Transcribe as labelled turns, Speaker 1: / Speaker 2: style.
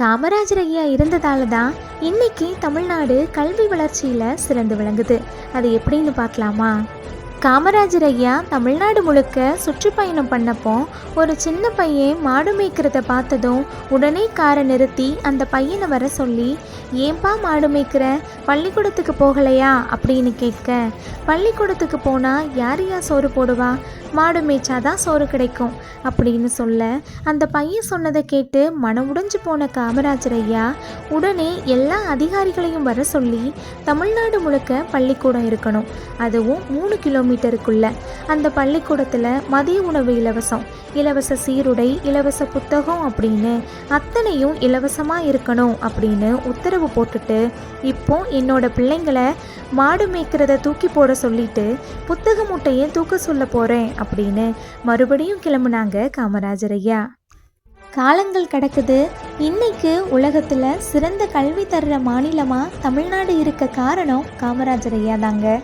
Speaker 1: காமராஜர் ஐயா இருந்ததால தான் இன்னைக்கு தமிழ்நாடு கல்வி வளர்ச்சியில் சிறந்து விளங்குது. அது எப்படின்னு பார்க்கலாமா? காமராஜர் ஐயா தமிழ்நாடு முழுக்க சுற்றுப்பயணம் பண்ணப்போ ஒரு சின்ன பையன் மாடு மேய்க்கிறத பார்த்ததும் உடனே காரை நிறுத்தி அந்த பையனை வர சொல்லி ஏன்பா மாடு மேய்க்கிற? பள்ளிக்கூடத்துக்கு போகலையா? அப்படின்னு கேட்க பள்ளிக்கூடத்துக்கு போனால் யார் யார் சோறு போடுவா? மாடு மேய்ச்சாதான் சோறு கிடைக்கும். அப்படின்னு சொல்ல அந்த பையன் சொன்னதை கேட்டு மனம் உடைஞ்சு போன காமராஜர் ஐயா உடனே எல்லா அதிகாரிகளையும் வர சொல்லி தமிழ்நாடு முழுக்க பள்ளிக்கூடம் இருக்கணும். அதுவும் மூணு கிலோமீட்டருக்குள்ள. அந்த பள்ளிக்கூடத்தில் மதிய உணவு இலவசம் இலவச சீருடை இலவச புத்தகம் அப்படின்னு அத்தனையும் இலவசமாக இருக்கணும் அப்படின்னு உத்தரவு போட்டுட்டு இப்போ என்னோட பிள்ளைங்களை மாடு மேய்க்கிறத தூக்கி போட சொல்லிட்டு புத்தக மூட்டையை தூக்க சொல்ல போகிறேன் அப்படின்னு மறுபடியும் கிளம்புனாங்க காமராஜர் ஐயா. காலங்கள் கடக்குது. இன்னைக்கு உலகத்தில் சிறந்த கல்வி தர்ற மாநிலமாக தமிழ்நாடு இருக்க காரணம் காமராஜர் ஐயா தாங்க.